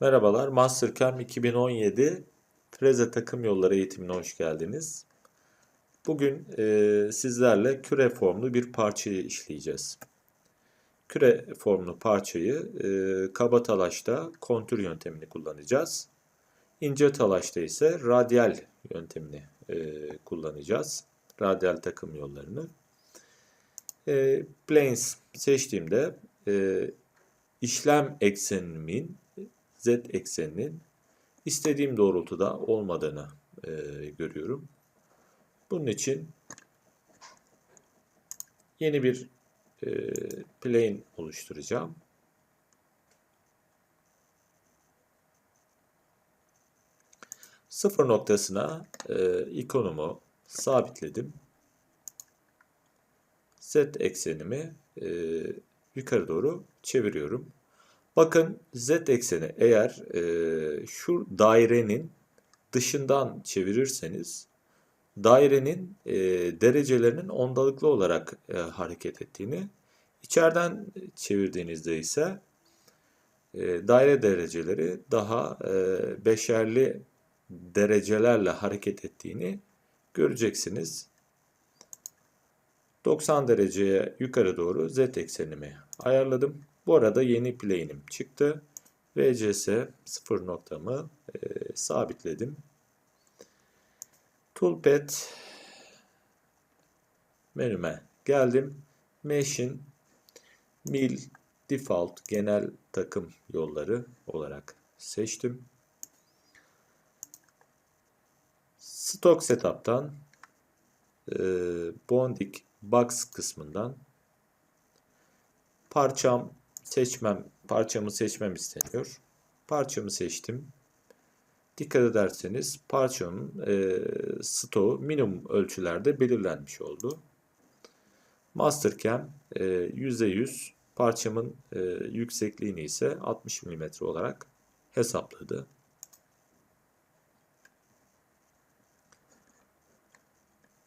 Merhabalar, Mastercam 2017 Freze takım yolları eğitimine hoş geldiniz. Bugün e, sizlerle küre formlu bir parçayı işleyeceğiz. Küre formlu parçayı e, kaba kontür yöntemini kullanacağız. İnce talaşta ise radyal yöntemini e, kullanacağız. Radyal takım yollarını. E, planes seçtiğimde e, işlem eksenimin z ekseninin istediğim doğrultuda olmadığını e, görüyorum. Bunun için yeni bir e, plane oluşturacağım. Sıfır noktasına e, ikonumu sabitledim. Z eksenimi e, yukarı doğru çeviriyorum. Bakın z ekseni eğer e, şu dairenin dışından çevirirseniz dairenin e, derecelerinin ondalıklı olarak e, hareket ettiğini, içeriden çevirdiğinizde ise e, daire dereceleri daha e, beşerli derecelerle hareket ettiğini göreceksiniz. 90 dereceye yukarı doğru z eksenimi ayarladım. Bu arada yeni plane'im çıktı. VCS 0 noktamı e, sabitledim. Toolpad menüme geldim. Mesh'in mil default genel takım yolları olarak seçtim. Stock setup'tan e, Bonding Box kısmından parçam seçmem, parçamı seçmem isteniyor. Parçamı seçtim. Dikkat ederseniz parçanın e, stoğu minimum ölçülerde belirlenmiş oldu. Mastercam e, %100 parçamın e, yüksekliğini ise 60 mm olarak hesapladı.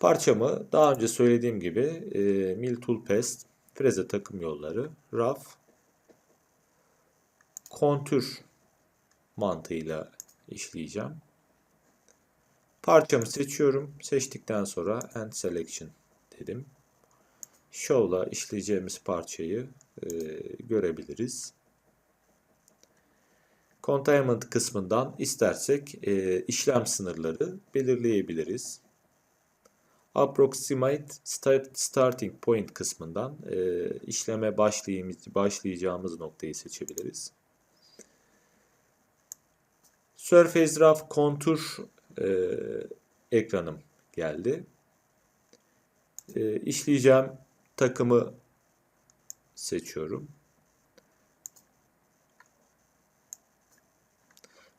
Parçamı daha önce söylediğim gibi e, Mill Tool Pest, freze takım yolları, raf kontür mantığıyla işleyeceğim. Parçamı seçiyorum. Seçtikten sonra End Selection dedim. Show'la işleyeceğimiz parçayı e, görebiliriz. Containment kısmından istersek e, işlem sınırları belirleyebiliriz. Approximate start, Starting Point kısmından e, işleme başlayacağımız noktayı seçebiliriz. Surface Rough Contour e, ekranım geldi. E, işleyeceğim takımı seçiyorum.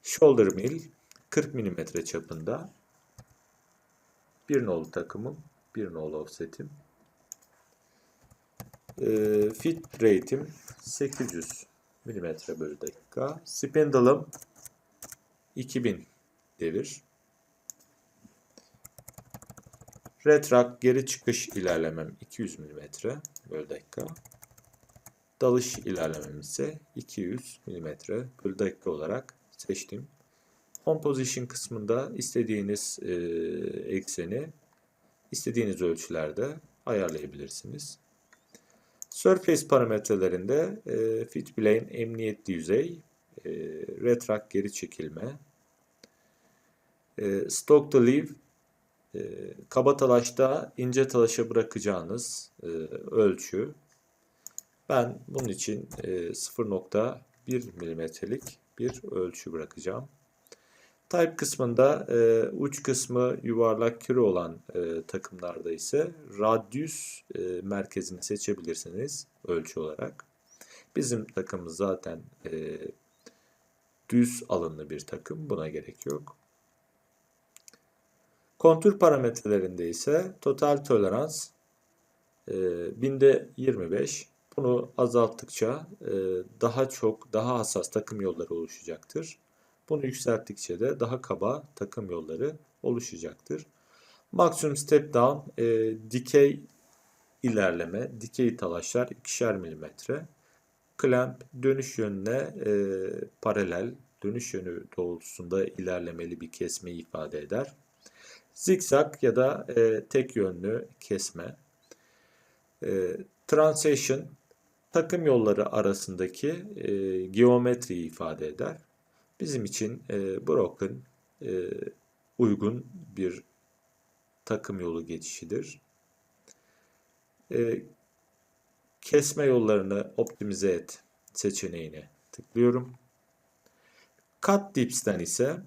Shoulder mill 40 mm çapında. Bir nolu takımım, bir nolu offsetim. E, fit rate'im 800 mm bölü dakika. Spindle'ım 2000 devir. Retrak geri çıkış ilerlemem 200 mm bölü dakika. Dalış ilerlemem ise 200 mm bölü dakika olarak seçtim. Home Position kısmında istediğiniz e, ekseni istediğiniz ölçülerde ayarlayabilirsiniz. Surface parametrelerinde e, Fit Plane emniyetli yüzey, e, Retract geri çekilme, e, stock to leave e, kaba talaşta ince talaşa bırakacağınız e, ölçü. Ben bunun için e, 0.1 milimetrelik bir ölçü bırakacağım. Type kısmında e, uç kısmı yuvarlak küre olan e, takımlarda ise radius e, merkezini seçebilirsiniz ölçü olarak. Bizim takımımız zaten e, düz alınlı bir takım. Buna gerek yok. Kontür parametrelerinde ise total tolerans e, binde 25. Bunu azalttıkça e, daha çok, daha hassas takım yolları oluşacaktır. Bunu yükselttikçe de daha kaba takım yolları oluşacaktır. Maksimum step down e, dikey ilerleme, dikey talaşlar 2'şer milimetre. Clamp dönüş yönüne e, paralel, dönüş yönü doğrultusunda ilerlemeli bir kesmeyi ifade eder. Zikzak ya da e, tek yönlü kesme. E, transition takım yolları arasındaki e, geometriyi ifade eder. Bizim için e, broken e, uygun bir takım yolu geçişidir. E, kesme yollarını optimize et seçeneğine tıklıyorum. Cut dips'ten ise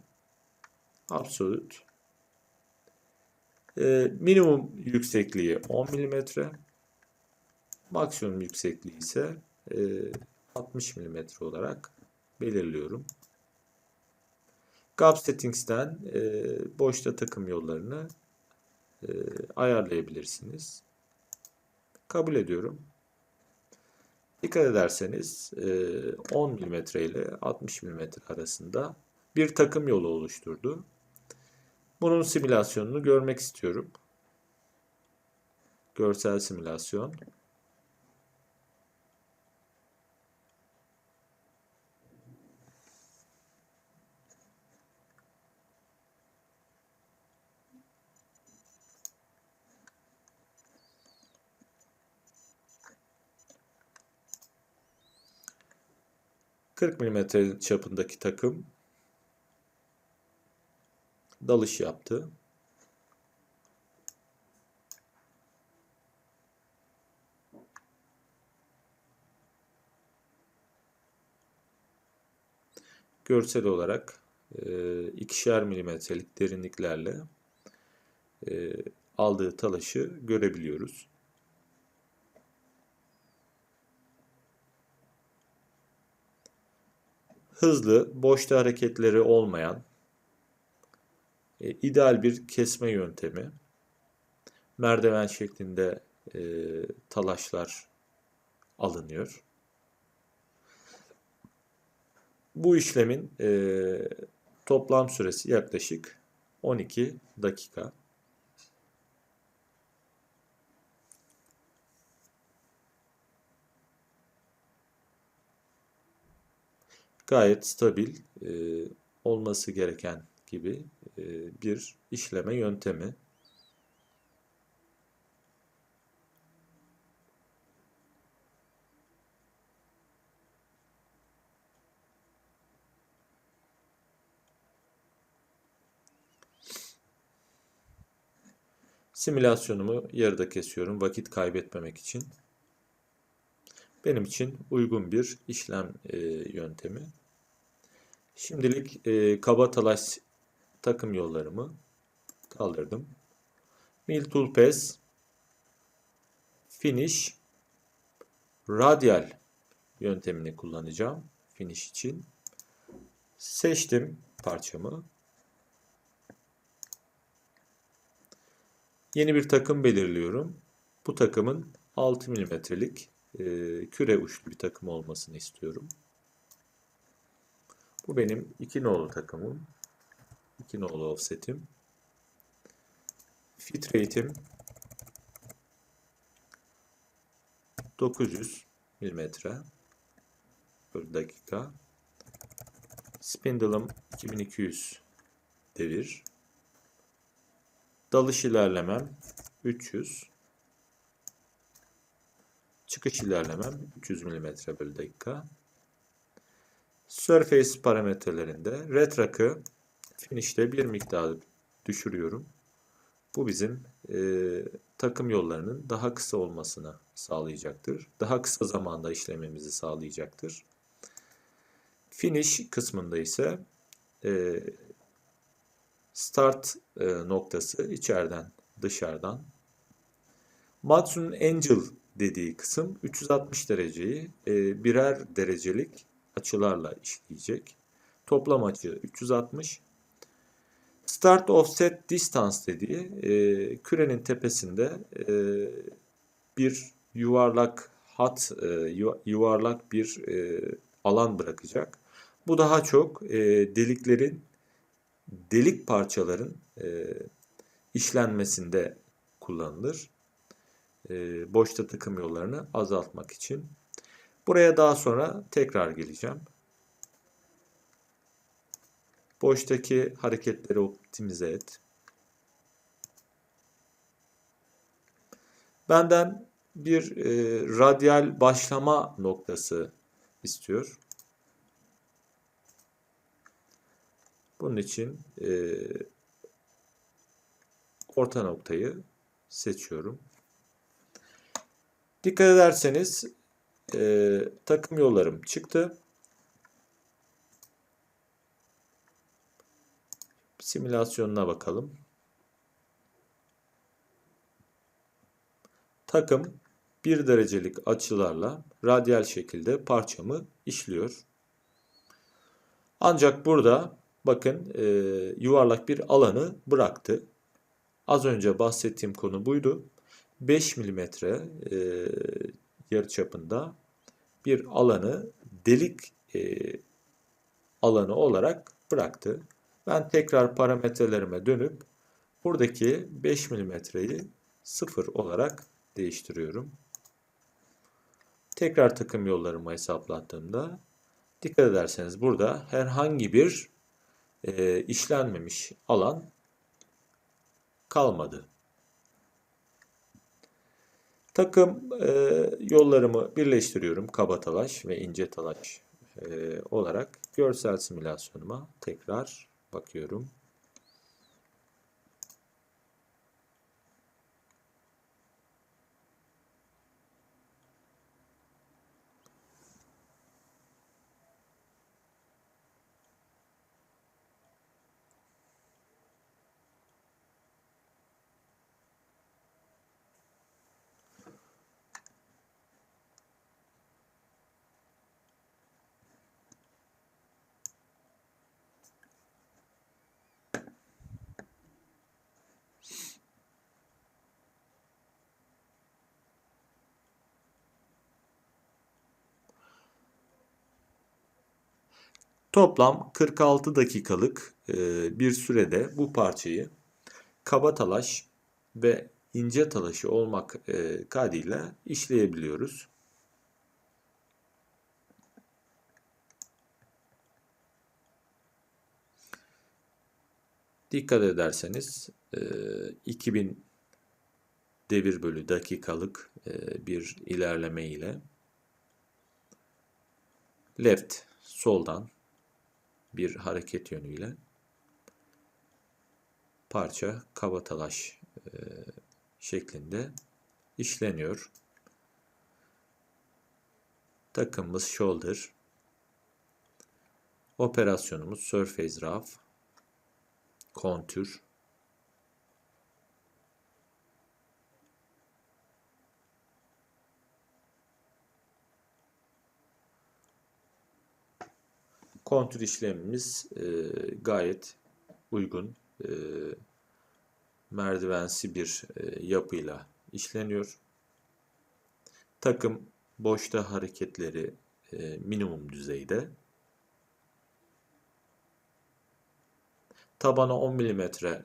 absolute e, minimum yüksekliği 10 mm maksimum yüksekliği ise e, 60 mm olarak belirliyorum. Gap Settings'ten e, boşta takım yollarını e, ayarlayabilirsiniz. Kabul ediyorum. Dikkat ederseniz 10 mm ile 60 mm arasında bir takım yolu oluşturdu. Bunun simülasyonunu görmek istiyorum. Görsel simülasyon. ...40 mm çapındaki takım... ...dalış yaptı. görsel olarak e, ikişer milimetrelik derinliklerle e, aldığı talaşı görebiliyoruz. Hızlı, boşta hareketleri olmayan e, ideal bir kesme yöntemi. Merdiven şeklinde e, talaşlar alınıyor. Bu işlemin e, toplam süresi yaklaşık 12 dakika. Gayet stabil e, olması gereken gibi e, bir işleme yöntemi. Simülasyonumu yarıda kesiyorum vakit kaybetmemek için. Benim için uygun bir işlem e, yöntemi. Şimdilik e, kaba takım yollarımı kaldırdım. Mill Tool Finish Radial yöntemini kullanacağım. Finish için. Seçtim parçamı. Yeni bir takım belirliyorum. Bu takımın 6 milimetrelik e, küre uçlu bir takım olmasını istiyorum. Bu benim 2 nolu takımım. 2 nolu offsetim. Fit rate'im 900 milimetre bölü dakika. Spindle'ım 2200 devir. Dalış ilerlemem 300. Çıkış ilerlemem 300 mm bölü dakika. Surface parametrelerinde retrakı finish'te bir miktar düşürüyorum. Bu bizim e, takım yollarının daha kısa olmasını sağlayacaktır. Daha kısa zamanda işlememizi sağlayacaktır. Finish kısmında ise e, start e, noktası içeriden dışarıdan. Matsu'nun Angel dediği kısım 360 dereceyi e, birer derecelik açılarla işleyecek. Toplam açı 360. Start offset distance dediği e, kürenin tepesinde e, bir yuvarlak hat, yuvarlak bir alan bırakacak. Bu daha çok deliklerin delik parçaların işlenmesinde kullanılır. E, boşta takım yollarını azaltmak için. Buraya daha sonra tekrar geleceğim. Boştaki hareketleri optimize et. Benden bir e, radyal başlama noktası istiyor. Bunun için e, orta noktayı seçiyorum. Dikkat ederseniz e, takım yollarım çıktı. Simülasyonuna bakalım. Takım 1 derecelik açılarla radyal şekilde parçamı işliyor. Ancak burada bakın e, yuvarlak bir alanı bıraktı. Az önce bahsettiğim konu buydu. 5 milimetre e, yarıçapında bir alanı delik e, alanı olarak bıraktı. Ben tekrar parametrelerime dönüp buradaki 5 milimetreyi 0 olarak değiştiriyorum. Tekrar takım yollarımı hesaplattığımda dikkat ederseniz burada herhangi bir e, işlenmemiş alan kalmadı. Takım e, yollarımı birleştiriyorum. Kaba talaş ve ince talaş e, olarak görsel simülasyonuma tekrar bakıyorum. Toplam 46 dakikalık e, bir sürede bu parçayı kaba talaş ve ince talaşı olmak e, kaydıyla işleyebiliyoruz. Dikkat ederseniz 2000 e, devir bölü dakikalık bir ilerleme ile left soldan bir hareket yönüyle parça kabatalaş e, şeklinde işleniyor. Takımımız shoulder. Operasyonumuz surface rough. Kontür. Kontür işlemimiz e, gayet uygun e, merdivensi bir e, yapıyla işleniyor. Takım boşta hareketleri e, minimum düzeyde. Tabana 10 mm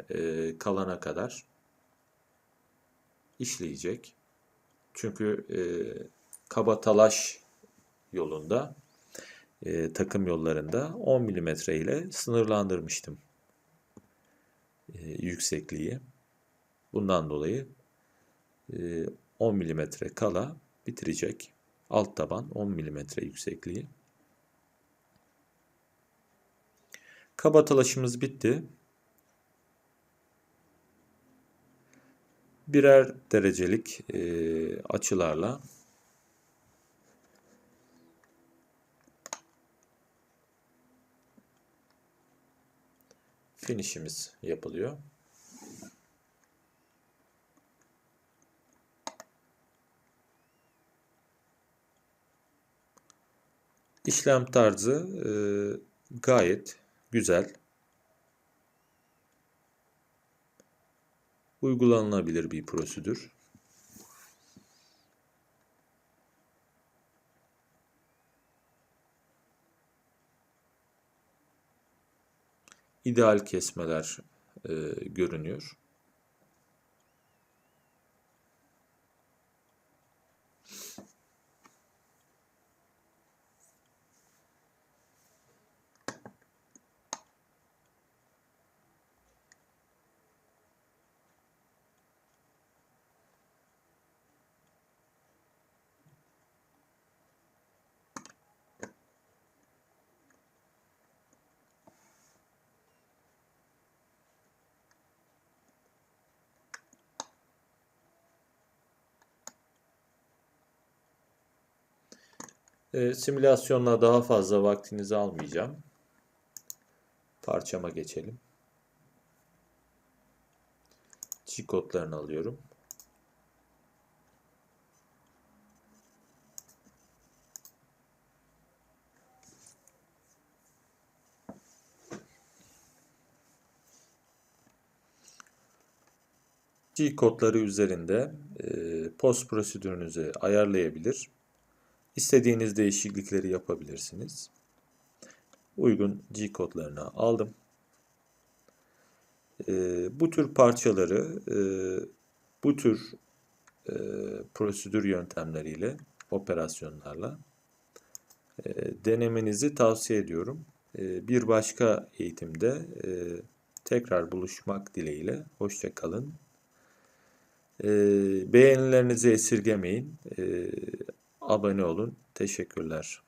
e, kalana kadar işleyecek. Çünkü e, kaba yolunda e, takım yollarında 10 mm ile sınırlandırmıştım e, yüksekliği. Bundan dolayı e, 10 mm kala bitirecek. Alt taban 10 mm yüksekliği. Kaba talaşımız bitti. Birer derecelik e, açılarla finishimiz yapılıyor. İşlem tarzı e, gayet güzel. Uygulanabilir bir prosedür. İdeal kesmeler e, görünüyor. E, simülasyonla daha fazla vaktinizi almayacağım. Parçama geçelim. G kodlarını alıyorum. G kodları üzerinde e, post prosedürünüzü ayarlayabilir. İstediğiniz değişiklikleri yapabilirsiniz. Uygun G kodlarını aldım. E, bu tür parçaları e, bu tür e, prosedür yöntemleriyle, operasyonlarla e, denemenizi tavsiye ediyorum. E, bir başka eğitimde e, tekrar buluşmak dileğiyle. Hoşça kalın. E, beğenilerinizi esirgemeyin. E, abone olun. Teşekkürler.